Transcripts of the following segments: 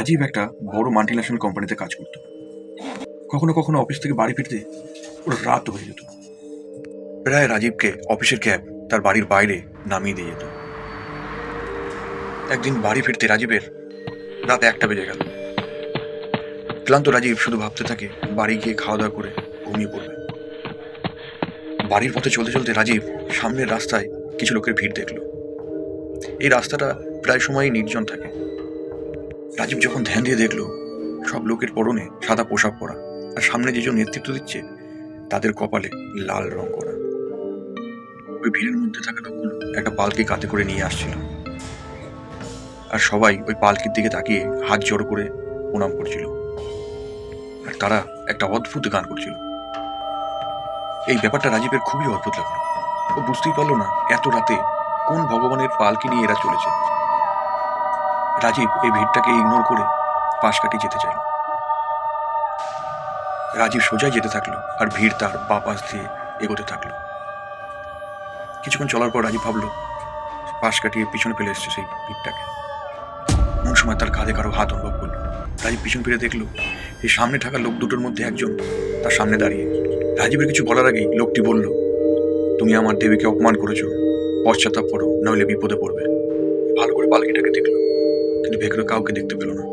রাজীব একটা বড় মাল্টিন্যাশনাল কোম্পানিতে কাজ করতো। কখনো কখনো অফিস থেকে বাড়ি ফিরতে পুরো রাত হয়ে যেত। প্রায় রাজীবকে অফিসের ক্যাব তার বাড়ির বাইরে নামিয়ে দিয়ে যেত। একদিন বাড়ি ফিরতে রাজীবের রাত একটা বেজে গেল। ক্লান্ত রাজীব শুধু ভাবতে থাকে, বাড়ি গিয়ে খাওয়া দাওয়া করে ঘুমিয়ে পড়বে। বাড়ির পথে চলতে চলতে রাজীব সামনের রাস্তায় কিছু লোকের ভিড় দেখল। এই রাস্তাটা প্রায় সময়ই নির্জন থাকে। রাজীব যখন ধ্যান দিয়ে দেখল, সব লোকের পরনে সাদা পোশাক পরা, আর সামনে যেজন নেতৃত্ব দিচ্ছে, তাদের কপালে লাল রং করা। ওই ভিড়ের মধ্যে থাকা লোকগুলো একটা পালকি কাঁধে করে নিয়ে আসছিল। আর সবাই ওই পালকির দিকে তাকিয়ে হাত জড়ো করে প্রণাম করছিল। আর তারা একটা অদ্ভুত গান করছিল। এই ব্যাপারটা রাজীবের খুবই অদ্ভুত লাগল। ও বুঝতেই পারল না এত রাতে কোন ভগবানের পালকি নিয়ে এরা চলেছে। রাজীব এই ভিড়টাকে ইগনোর করে পাশ কাটিয়ে যেতে চাইল। রাজীব সোজাই যেতে থাকল আর ভিড় তার বা পাশ দিয়ে এগোতে থাকল। কিছুক্ষণ চলার পর রাজীব ভাবলো, পাশ কাটিয়ে পিছনে ফেলে এসছে সেই ভিড়টাকে। এমন সময় তার কাঁধে কারও হাত অনুভব করল। রাজীব পিছন ফিরে দেখল এই সামনে থাকা লোক দুটোর মধ্যে একজন তার সামনে দাঁড়িয়ে। রাজীবের কিছু বলার আগেই লোকটি বলল, তুমি আমার দেবীকে অপমান করেছ পশ্চাতাপ করো নইলে বিপদে পড়বে। ভালো করে পালকিটাকে দেখল। কিন্তু ভেকরে কাউকে দেখতে পেল না।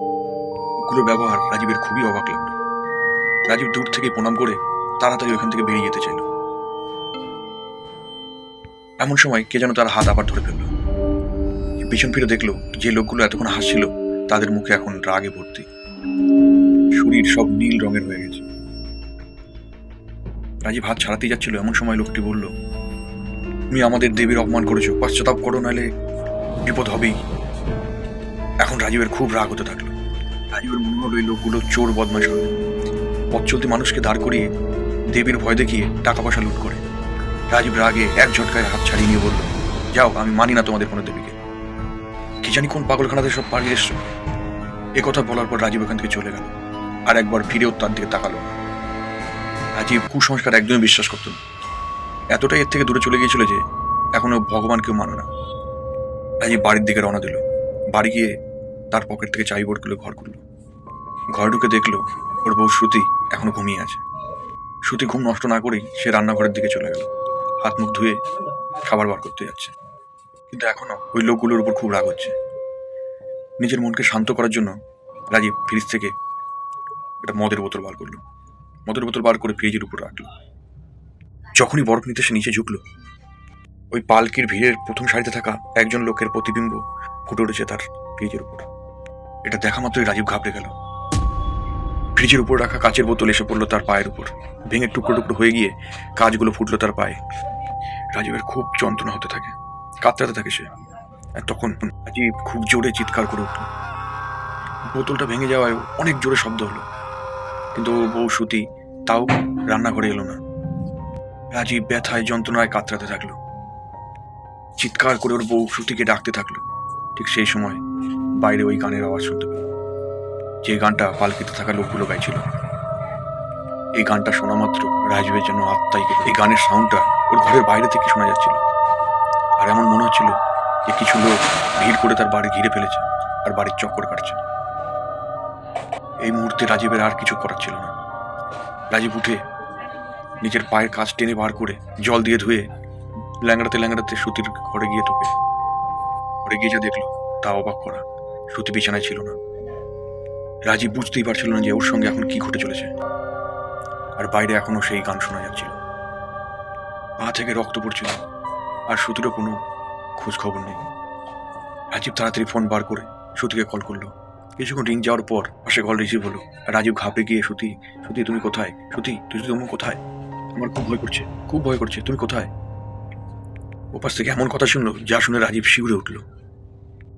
ওগুলোর ব্যবহার রাজীবের খুবই অবাক লাগল। রাজীব দূর থেকে প্রণাম করে তাড়াতাড়ি ওখান থেকে বেরিয়ে যেতে চাইল। এমন সময় কে যেন তার হাত আবার ধরে ফেলল। পিছন ফিরে দেখল যে লোকগুলো এতক্ষণ হাসছিল, তাদের মুখে এখন রাগে ভর্তি। শরীর সব নীল রঙের হয়ে গেছে। রাজীব হাত ছাড়াতেই যাচ্ছিল, এমন সময় লোকটি বলল, তুমি আমাদের দেবীর অপমান করেছ, পশ্চাতাপ করো, নাহলে বিপদ হবেই। এখন রাজীবের খুব রাগ হতে থাকল। রাজীবের মনে হলো এই লোকগুলো চোর, বদমাশ হবে পথ চলতি মানুষকে দাঁড় করিয়ে দেবীর ভয় দেখিয়ে টাকা পয়সা লুট করে। রাজীব রাগে এক ঝটকায় হাত ছাড়িয়ে নিয়ে বলল, যাও, আমি মানি না তোমাদের কোনো দেবীকে। কি জানি কোন পাগলখানাতে সব পালিয়ে এসছো? কথা বলার পর রাজীব এখান থেকে চলে গেল আর একবার ফিরেও তার দিকে তাকালো রাজীব কুসংস্কার একদমই বিশ্বাস করতো না। এতটাই এর থেকে দূরে চলে গিয়েছিল যে এখনও ভগবানকেও মানে না। রাজীব বাড়ির দিকে রওনা দিল। বাড়ি গিয়ে তার পকেট থেকে চাবি বোর্ডগুলো ঘর করল। ঘরে ঢুকে দেখল, ওর বউ শ্রুতি এখনও ঘুমিয়ে আছে। শ্রুতি ঘুম নষ্ট না করেই সে রান্নাঘরের দিকে চলে গেল। হাত মুখ ধুয়ে খাবার বার করতে যাচ্ছে। কিন্তু এখনও ওই লোকগুলোর উপর খুব রাগ হচ্ছে। নিজের মনকে শান্ত করার জন্য রাজীব ফ্রিজ থেকে একটা মদের বোতল বার করল। মদের বোতল বার করে ফ্রিজের উপর রাখল। যখনই বরফ নিতে সে নিচে ঝুঁকলো, ওই পালকির ভিড়ের প্রথম সারিতে থাকা একজন লোকের প্রতিবিম্ব ফুটে উঠেছে তার ফ্রিজের উপর। এটা দেখা মাত্রই রাজীব ঘাবড়ে গেল। ফ্রিজের উপর রাখা কাচের বোতল এসে পড়ল তার পায়ের উপর। ভেঙে টুকরো টুকরো হয়ে গিয়ে কাজগুলো ফুটলো তার পায়ে। রাজীবের খুব যন্ত্রণা হতে থাকে। কাতরাতে থাকে সে। তখন রাজীব খুব জোরে চিৎকার করে উঠল। বোতলটা ভেঙে যাওয়ায় অনেক জোরে শব্দ হলো। কিন্তু বউ সুতি তাও রান্নাঘরে এলো না। রাজীব ব্যথায়, যন্ত্রণায় কাতরাতে থাকল। চিৎকার করে ওর বউ সুতিকে ডাকতে থাকল। ঠিক সেই সময় বাইরে ওই গানের আওয়াজ শুনতে পেল যে গানটা পালকিতে থাকা লোকগুলো গাইছিল। এই গানটা শোনা মাত্র রাজীবের জন্য আত্মাই এই গানের সাউন্ডটা ওর ঘরের বাইরে থেকে শোনা যাচ্ছিল। আর এমন মনে হচ্ছিল যে কিছু লোক ভিড় করে তার বাড়ি ঘিরে ফেলেছে আর বাড়ির চক্কর কাটছে। এই মুহূর্তে রাজীবের আর কিছু করার ছিল না। রাজীব উঠে নিজের পায়ের কাজ টেনে বার করে জল দিয়ে ধুয়ে ল্যাংড়াতে ল্যাংড়াতে সুতির ঘরে গিয়ে ঢুকে ঘরে গিয়ে যা দেখল তা অবাক করা। সুতি বিছানায় ছিল না। রাজীব বুঝতেই পারছিল না যে ওর সঙ্গে এখন কি ঘটে চলেছে। আর বাইরে এখনও সেই গান শোনা যাচ্ছিল। পা থেকে রক্ত পড়ছিল, আর সুতিরও কোনো খোঁজ খবর নেই। রাজীব তাড়াতাড়ি ফোন বার করে সুতিকে কল করল। কিছুক্ষণ রিং যাওয়ার পর পাশে কল রিসিভ হলো রাজীব ঘাবড়ে গিয়ে, সুতি সুতি, তুমি কোথায়? সুতি, তুই তুমি কোথায়? আমার খুব ভয় করছে, খুব ভয় করছে, তুমি কোথায়? ওপাশ থেকে এমন কথা শুনলো, যা শুনে রাজীব শিউরে উঠল।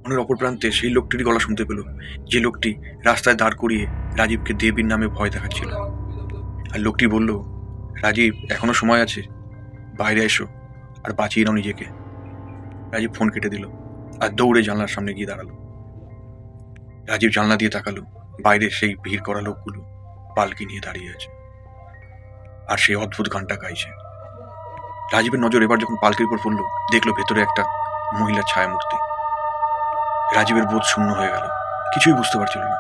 মনের অপর প্রান্তে সেই লোকটির গলা শুনতে পেল। যে লোকটি রাস্তায় দাঁড় করিয়ে রাজীবকে দেবীর নামে ভয় দেখাচ্ছিল। আর লোকটি বলল, রাজীব, এখনও সময় আছে। বাইরে এসো আর বাঁচিয়ে নাও নিজেকে। রাজীব ফোন কেটে দিল আর দৌড়ে জানলার সামনে গিয়ে দাঁড়াল। রাজীব জানলা দিয়ে তাকালো। বাইরে সেই ভিড় করা লোকগুলো পালকি নিয়ে দাঁড়িয়ে আছে। আর সেই অদ্ভুত গানটা গাইছে। রাজীবের নজর এবার যখন পালকির উপর পড়ল, দেখল ভেতরে একটা মহিলার ছায়া মূর্তি রাজীবের বোধ শূন্য হয়ে গেল। কিছুই বুঝতে পারছিল না।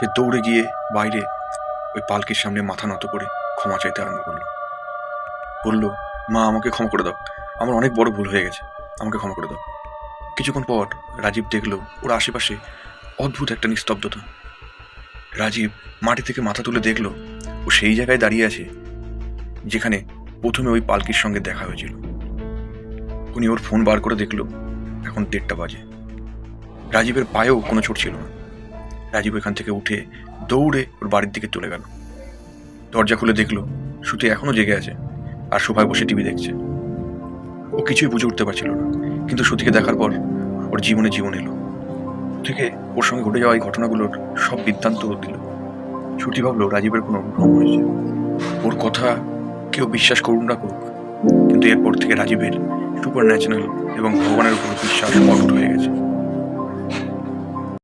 সে দৌড়ে গিয়ে বাইরে ওই পালকির সামনে মাথা নত করে ক্ষমা চাইতে আরম্ভ করল। বলল, মা, আমাকে ক্ষমা করে দাও। আমার অনেক বড় ভুল হয়ে গেছে। আমাকে ক্ষমা করে দাও। কিছুক্ষণ পর রাজীব দেখল ওর আশেপাশে অদ্ভুত একটা নিস্তব্ধতা। রাজীব মাটি থেকে মাথা তুলে দেখল ও সেই জায়গায় দাঁড়িয়ে আছে যেখানে প্রথমে ওই পালকির সঙ্গে দেখা হয়েছিল। উনি ওর ফোন বার করে দেখল, এখন দেড়টা বাজে। রাজীবের পায়েও কোনো চোট ছিল না। রাজীব এখান থেকে উঠে দৌড়ে ওর বাড়ির দিকে চলে গেল। দরজা খুলে দেখল শ্রুতি এখনও জেগে আছে আর সোফায় বসে টিভি দেখছে। ও কিছুই বুঝে উঠতে পারছিল না, কিন্তু শ্রুতিকে দেখার পর ওর জীবনে জীবন এলো। থেকে ওর সঙ্গে ঘটে যাওয়া এই ঘটনাগুলোর সব বৃত্তান্ত দিল। শ্রুতি ভাবলো রাজীবের কোনো ভ্রম হয়েছে। ওর কথা কেউ বিশ্বাস করুন না করুক, কিন্তু এরপর থেকে রাজীবের সুপার ন্যাচারাল এবং ভগবানের উপর বিশ্বাস অটুট হয়ে গেছে।